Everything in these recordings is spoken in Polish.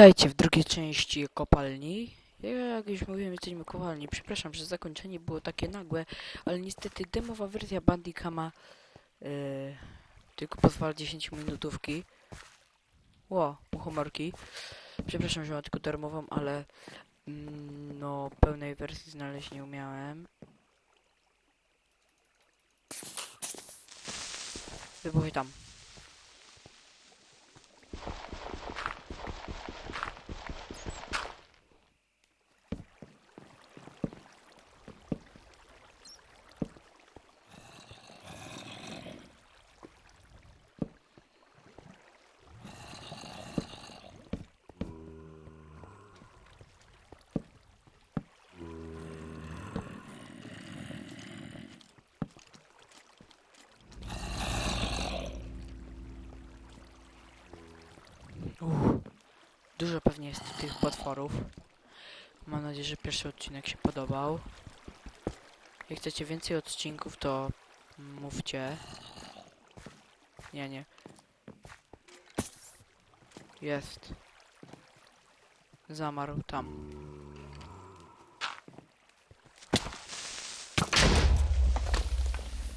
Witajcie w drugiej części kopalni. Jak już mówiłem, jesteśmy kopalni. Przepraszam, że zakończenie było takie nagłe, ale niestety demowa wersja Bandicama yy, tylko pozwala 10 minutówki. Ło, muchomorki. Przepraszam, że mam tylko darmową, ale mm, no pełnej wersji znaleźć nie umiałem. Wybuchy tam. Dużo pewnie jest tych potworów. Mam nadzieję, że pierwszy odcinek się podobał. Jak chcecie więcej odcinków, to mówcie. Nie, nie. Jest. Zamarł tam.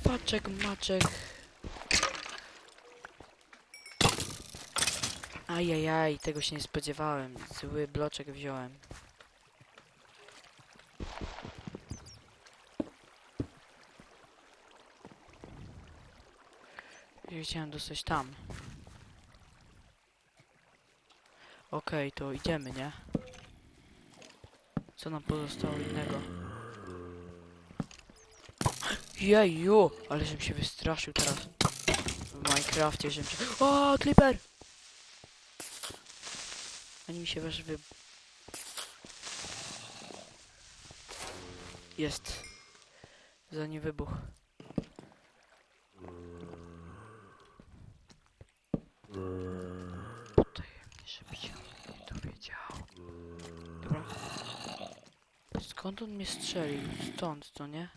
Paczek, maczek. Ajajaj, tego się nie spodziewałem. Zły bloczek wziąłem. I chciałem dostać tam. Okej, to idziemy, nie? Co nam pozostało innego? Jeju! Ale żebym się wystraszył teraz. W Minecrafcie, żebym się... O, Clipper! Ani mi się wasz wy... Jest. Za nie wybuch. Potajemnie, żeby się nie dowiedział. Dobra. Skąd on mnie strzelił? Stąd, co nie?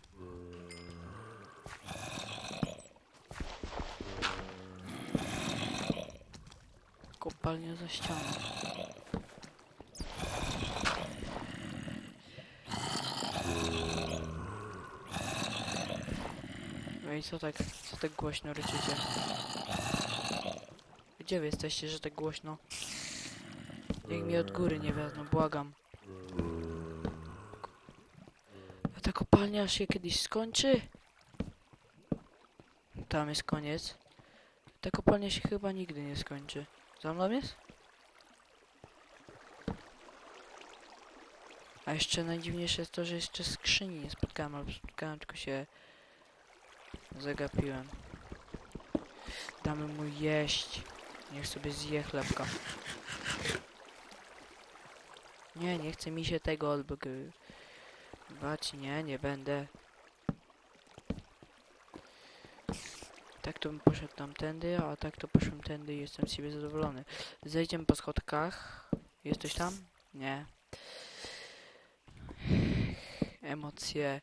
Kopalnia za ścianą. No i co tak, co tak głośno ryczycie? Gdzie wy jesteście, że tak głośno? Niech mi od góry nie wezmą, błagam. A ta kopalnia się kiedyś skończy? Tam jest koniec. Ta kopalnia się chyba nigdy nie skończy. Za mną jest? A jeszcze najdziwniejsze jest to, że jeszcze skrzyni nie spotkałem, albo spotkałem, tylko się zagapiłem. Damy mu jeść. Niech sobie zje chlebka. Nie, nie chce mi się tego odbywać. Nie, nie będę. Tak to bym poszedł tamtędy, a tak to poszłem tędy i jestem z siebie zadowolony. Zejdziemy po schodkach. Jesteś tam? Nie. Emocje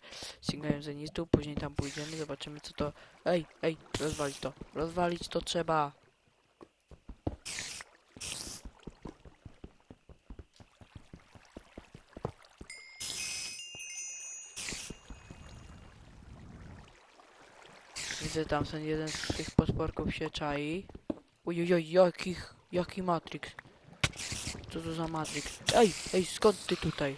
sięgają zenitu, później tam pójdziemy, zobaczymy co to... Ej, ej, rozwalić to. Rozwalić to trzeba. Widzę tam ten jeden z tych podporków się czai. Ojojoj, jakich, jaki Matrix? Co to za Matrix? Ej, ej, skąd ty tutaj?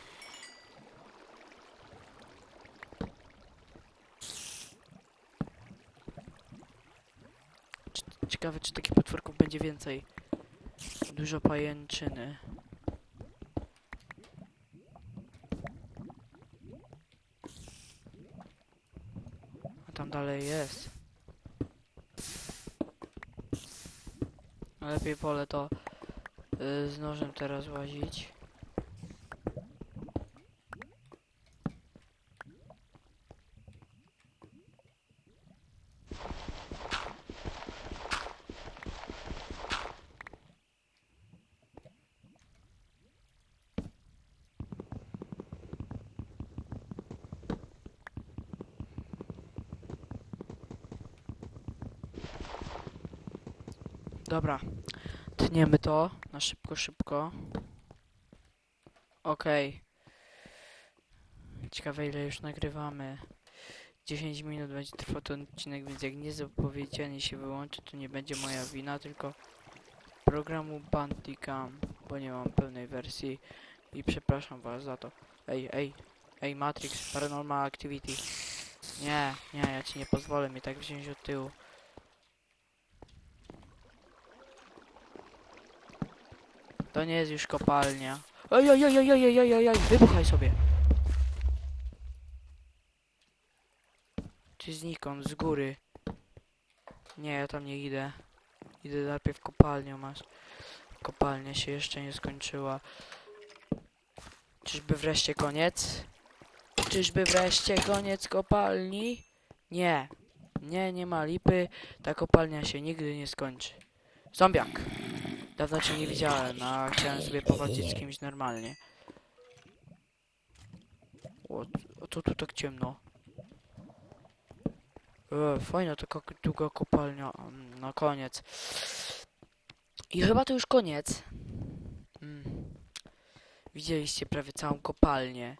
Ciekawe, czy takich potworków będzie więcej. Dużo pajęczyny. A tam dalej jest. Lepiej wolę to y, z nożem teraz łazić. Dobra. Tniemy to na szybko, szybko. Okej. Ciekawe ile już nagrywamy. 10 minut będzie trwał ten odcinek, więc jak nie zapowiedzianie się wyłączy, to nie będzie moja wina, tylko programu Bandicam, bo nie mam pełnej wersji i przepraszam was za to. Ej, ej, ej Matrix, Paranormal Activity. Nie, nie, ja ci nie pozwolę mnie tak wziąć od tyłu. To nie jest już kopalnia. Oj, oj, oj, oj, oj, oj, oj, oj, wybuchaj sobie. Czy znikąd, z góry. Nie, ja tam nie idę. Idę najpierw kopalnią, masz. Kopalnia się jeszcze nie skończyła. Czyżby wreszcie koniec? Czyżby wreszcie koniec kopalni? Nie. Nie, nie ma lipy. Ta kopalnia się nigdy nie skończy. Zombiak. Dawno cię nie widziałem, a chciałem sobie powalczyć z kimś normalnie. O, co tu tak ciemno? E, fajna taka długa kopalnia. Mm, Na koniec. I chyba to już koniec. Mm. Widzieliście prawie całą kopalnię.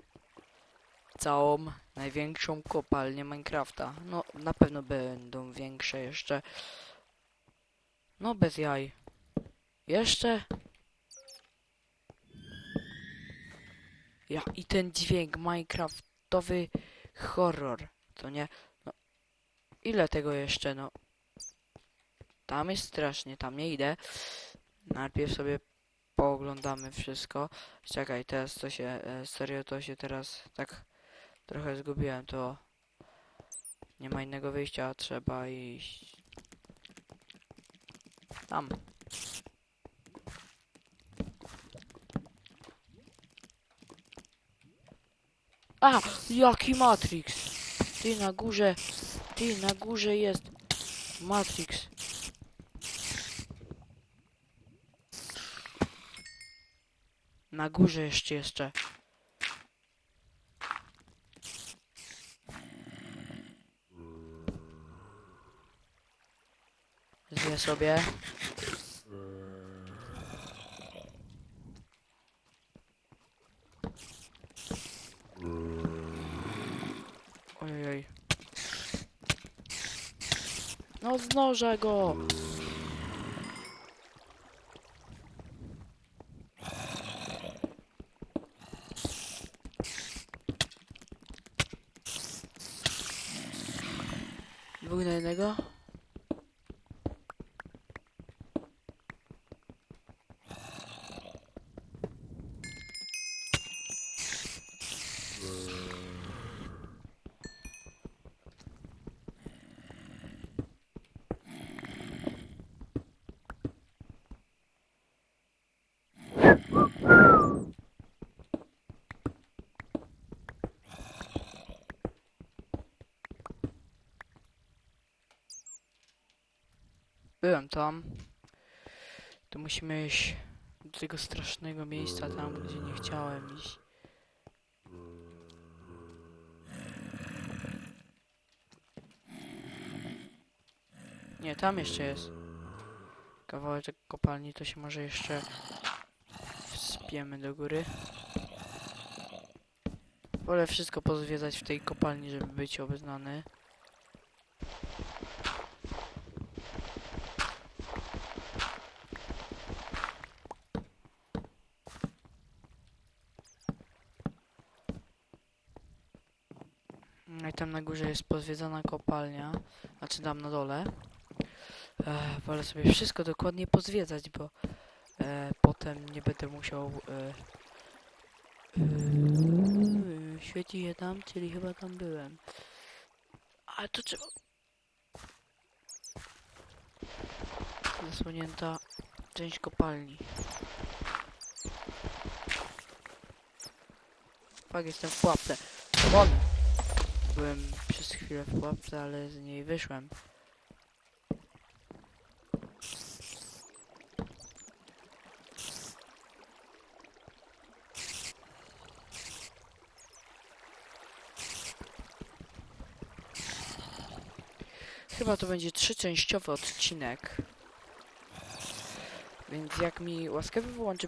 Całą największą kopalnię Minecrafta. No, na pewno będą większe jeszcze. No, bez jaj. Jeszcze? Ja i ten dźwięk Minecraftowy horror, to nie? No, ile tego jeszcze, no? Tam jest strasznie, tam nie idę. Najpierw sobie pooglądamy wszystko. Czekaj, teraz to się, e, serio to się teraz tak trochę zgubiłem, to nie ma innego wyjścia, trzeba iść tam. A, jaki Matrix? Ty na górze, ty na górze jest Matrix. Na górze jeszcze jeszcze. Zje sobie. Znożę go! Dwóch na jednego? Byłem tam. To musimy iść do tego strasznego miejsca tam, gdzie nie chciałem iść. Nie, tam jeszcze jest. Kawałeczek kopalni, to się może jeszcze wspiemy do góry. Wolę wszystko pozwiedzać w tej kopalni, żeby być obeznany. No i tam na górze jest pozwiedzana kopalnia, znaczy tam na dole. E, wolę sobie wszystko dokładnie pozwiedzać, bo e, potem nie będę musiał... E, e, świeci je tam, czyli chyba tam byłem. Ale to trzeba... Zasłonięta część kopalni. Fak, jestem w pułapce. Byłem przez chwilę w pułapce, ale z niej wyszłem. Chyba to będzie trzyczęściowy odcinek. Więc jak mi łaskawie wyłączy